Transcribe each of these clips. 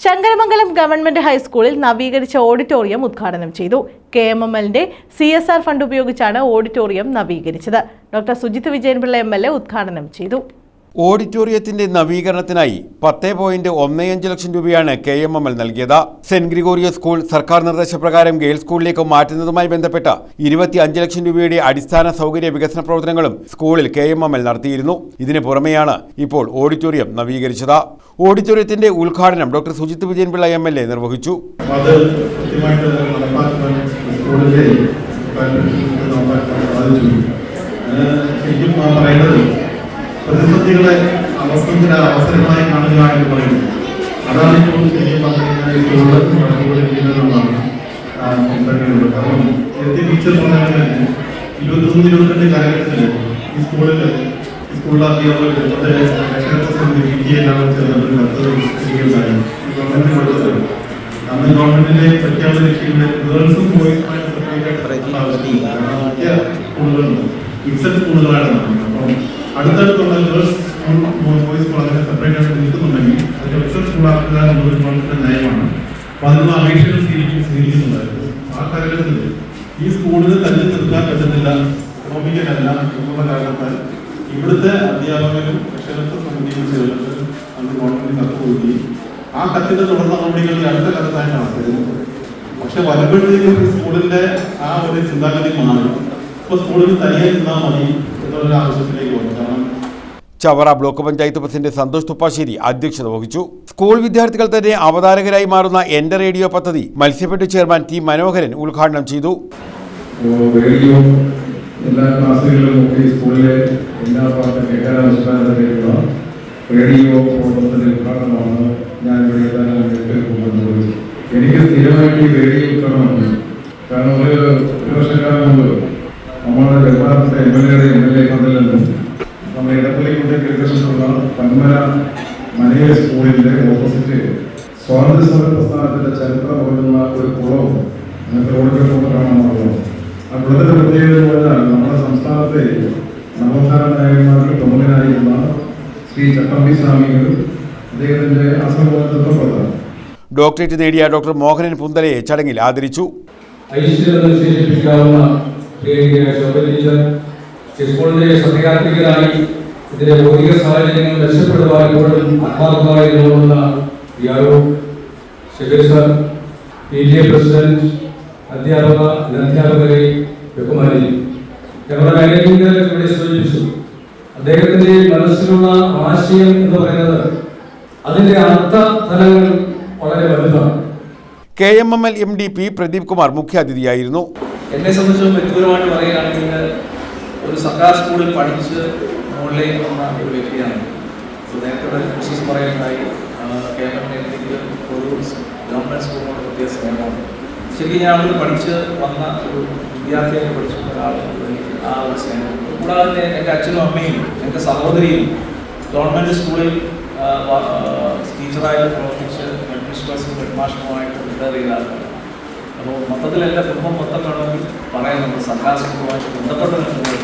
Sankaramangalam government ഹൈസ്കൂളിൽ നവീകരിച്ച auditorium ഉദ്ഘാടനം ചെയ്തു. കെ എം എം എല്ലിന്റെ സി എസ് ആർ ഫണ്ട് ഉപയോഗിച്ചാണ് auditorium നവീകരിച്ചത്. Doctor Sujith Vijayanpillai M L A ഉദ്ഘാടനം ചെയ്തു. ഓഡിറ്റോറിയത്തിന്റെ നവീകരണത്തിനായി പത്ത് പോയിന്റ് ഒന്നേയഞ്ച് ലക്ഷം രൂപയാണ് കെ എം എം എൽ നൽകിയത്. സെന്റ് ഗ്രിഗോറിയസ് സ്കൂൾ സർക്കാർ നിർദ്ദേശപ്രകാരം ഗേൾസ് സ്കൂളിലേക്ക് മാറ്റുന്നതുമായി ബന്ധപ്പെട്ട ഇരുപത്തി അഞ്ച് ലക്ഷം രൂപയുടെ അടിസ്ഥാന സൗകര്യ വികസന പ്രവർത്തനങ്ങളും സ്കൂളിൽ കെ എം എം എൽ നടത്തിയിരുന്നു. ഇതിനു പുറമെയാണ് ഇപ്പോൾ ഓഡിറ്റോറിയം നവീകരിച്ചത്. ഓഡിറ്റോറിയത്തിന്റെ ഉദ്ഘാടനം doctor Sujith Vijayanpillai M L A നിർവഹിച്ചു. ശരിക്കും പറയുന്നത് പ്രതിസന്ധികളെ അവസരത്തിന് അവസരമായി കാണുക എന്ന് പറയുന്നത് അതാണ് ഇപ്പോൾ ശരിക്കും ഇരുപത്തൊന്ന് ഇരുപത്തിരണ്ട് കാലഘട്ടത്തിൽ ഈ സ്കൂളിൽ ഈ അധ്യാപകർ അത് രക്ഷകർത്ത സമിതി ഗവൺമെന്റിന്റെ പ്രഖ്യാപന ലക്ഷ്യങ്ങൾ ഗേൾസും ബോയ്സുമായി സ്കൂളുകളുണ്ട്. മിക്സഡ് സ്കൂളുകളാണ് അപ്പം അടുത്തടുത്തുള്ള ഗേൾസ് ബോയ്സ് സ്കൂൾ അങ്ങനെ സെപ്പറേറ്റ് ആയിട്ട് നിൽക്കുന്നുണ്ടെങ്കിൽ അത് മിക്സഡ് സ്കൂളാക്കുക എന്നുള്ളത് ഗവൺമെന്റിന്റെ നയമാണ് അപ്പൊ അതിനുള്ള അപേക്ഷകൾ ആ കാലഘട്ടത്തിൽ ഈ സ്കൂളിന് തന്നെ നിർത്താൻ പറ്റുന്നില്ല എക്കണോമിക്കലല്ല എന്നുള്ള കാരണത്താൽ ഇവിടുത്തെ അധ്യാപകരും രക്ഷകർത്ത സമിതിയും ചേർന്നിട്ട് അന്ന് ഗവൺമെന്റ് കത്ത് ആ കത്തിന്റെ തുടർന്ന നടപടികളിൽ അടുത്ത കത്തായിട്ടാണ് തരുന്നത് പക്ഷെ സ്കൂളിന്റെ ആ ഒരു ചിന്താഗതി മാറി. ഇപ്പൊ സ്കൂളിൽ തനിയെ നിന്നാൽ മതി എന്നുള്ള ആവശ്യത്തിലേക്ക് വന്നു കാരണം ചവറ ബ്ലോക്ക് പഞ്ചായത്ത് പ്രസിഡന്റ് സന്തോഷ് തുപ്പാശ്ശേരി അധ്യക്ഷത വഹിച്ചു. സ്കൂൾ വിദ്യാർത്ഥികൾ തന്നെ അവതാരകരായി മാറുന്ന എന്റെ റേഡിയോ പദ്ധതി മത്സ്യഫെഡ് ചെയർമാൻ ടി മനോഹരൻ ഉദ്ഘാടനം ചെയ്തു. റേഡിയോ എല്ലാ ക്ലാസ്സുകളിലും ഒക്കെ സ്കൂളിലെ എല്ലാ റേഡിയോ ഉദ്ഘാടനമാണ് ഞാൻ ഇവിടെ എനിക്ക് സ്ഥിരമായിട്ട് ഈ റേഡിയോ ഉദ്ഘാടനമുണ്ട് കാരണം ഒരു ഒരു വർഷക്കാലം മുമ്പ് നമ്മുടെ ബഹുമാനത്തെ എം എൽ എയുടെ എം എൽ എ നിന്നും നമ്മുടെ ഇടപ്പള്ളിക്കുട്ടി കേൾക്കുന്നുള്ള പന്മല മനയ സ്കൂളിന്റെ ഓപ്പോസിറ്റ്. സ്വാതന്ത്ര്യ സമര പ്രസ്ഥാനത്തിന്റെ ചരിത്രം പറയുന്ന ഒരു കുളവും നമുക്ക് റോഡിൽ പോകുമ്പോൾ കാണാനുള്ളത് ആ കുളത്തിന്റെ പ്രത്യേകത എന്ന് പറഞ്ഞാൽ നമ്മുടെ സംസ്ഥാനത്തെ നവോത്ഥാന നായകന്മാരിൽ പ്രമുഖനായിരുന്ന ശ്രീ ചട്ടമ്പി സ്വാമികൾ അദ്ദേഹത്തിന്റെ അസംബോധത്വ പ്രധാനം ഡോക്ടറേറ്റ് നേടിയ ഡോക്ടർ മോഹനൻ പുന്തലയെ ചടങ്ങിൽ ആദരിച്ചു. ഐശ്വര്യമെന്ന് വിശേഷിപ്പിക്കാവുന്ന ടീച്ചർ സ്കൂളിന്റെ സത്യാത്മികരായി ഇതിന്റെ ഭൗതിക സാഹചര്യങ്ങൾ രക്ഷപ്പെടുവാൻ ഇപ്പോഴും ആത്മാർത്ഥമായി നിലകൊള്ളുന്ന യാറോ Shebeer sir P G president അധ്യാപക അധ്യാപകരെ ബഹുമാനിക്കും ഞങ്ങളുടെ മാനേജിംഗ് ഡയറക്ടർ ഇവിടെ സൂചിപ്പിച്ചു. അദ്ദേഹത്തിന്റെ മനസ്സിലുള്ള ആശയം എന്ന് പറയുന്നത് അതിന്റെ അർത്ഥ തലങ്ങൾ വളരെ വലുതാണ്. K M M L M D P Pradeep Kumar മുഖ്യാതിഥിയായിരുന്നു. എന്നെ സംബന്ധിച്ച് വ്യക്തിപരമായിട്ട് പറയുകയാണെങ്കിൽ ഒരു സർക്കാർ സ്കൂളിൽ പഠിച്ച് മുകളിലേക്ക് വന്ന ഒരു വ്യക്തിയാണ്. നേരത്തെ ഒരു വിശ്വസ് പറയാനുണ്ടായി കേരളത്തിൽ എനിക്ക് ഒരു ഗവൺമെന്റ് സ്കൂളിനോട് പ്രത്യേക സ്നേഹമാണ് ശരിക്കും ഞാൻ അവിടെ പഠിച്ച് വന്ന ഒരു വിദ്യാർത്ഥിയായി പഠിച്ച ഒരാൾ ആ ഒരു സ്നേഹം കൂടാതെ തന്നെ എന്റെ അച്ഛനും അമ്മയും എന്റെ സഹോദരിയും ഗവൺമെന്റ് സ്കൂളിൽ ടീച്ചറായി പ്രവർത്തിച്ച് ഹെഡ് മിസ്റ്റേഴ്സും ഹെഡ് മാസ്റ്ററുമായിട്ട് റിട്ടയർ ചെയ്ത അപ്പോൾ മൊത്തത്തിലെല്ലാം കുടുംബം മൊത്തം വേണമെങ്കിൽ പറയാം നമ്മൾ സർക്കാർ സ്കൂളുമായിട്ട് ബന്ധപ്പെട്ട് നിൽക്കുന്നത്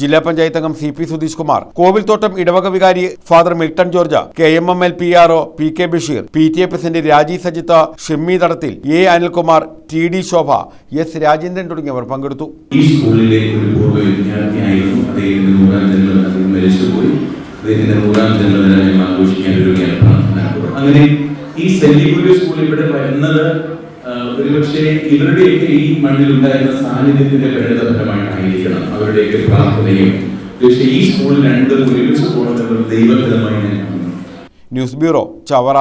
ജില്ലാ പഞ്ചായത്ത് അംഗം സി പി സുധീഷ് കുമാർ കോവിൽത്തോട്ടം ഇടവക വികാരി father Milton George K M M L P R O P K Basheer P T A president Raji Sajitha Shimmy Thadathil A Anilkumar T D Shobha S Rajendran തുടങ്ങിയവർ പങ്കെടുത്തു. ഈ സ്കൂളിലെ ഒരു പൂർവ വിദ്യാർത്ഥിയായിരുന്നു അദ്ദേഹത്തിന്റെ നൂറാം ജന്മദിനം അദ്ദേഹം മരിച്ചുപോയി. അദ്ദേഹത്തിന്റെ നൂറാം ജന്മദിനം ഞങ്ങൾ ആഘോഷിക്കാൻ വരികയാണ് പ്രാർത്ഥന അങ്ങനെ ഈ ഗ്രിഗോറിയസ് സ്കൂൾ ഇവിടെ വരുന്നത് ഒരുപക്ഷെ ഇവരുടെയൊക്കെ ഈ മണ്ണിലുണ്ടായിരുന്ന സാന്നിധ്യത്തിന്റെ പരിണിതഫലമായിട്ടായിരിക്കണം അവരുടെയൊക്കെ പ്രാർത്ഥനയും. പക്ഷേ ഈ സ്കൂൾ രണ്ടും ഒരുമിച്ച് പോകുന്നത് ദൈവഫലമായി ന്യൂസ് ബ്യൂറോ ചവറ.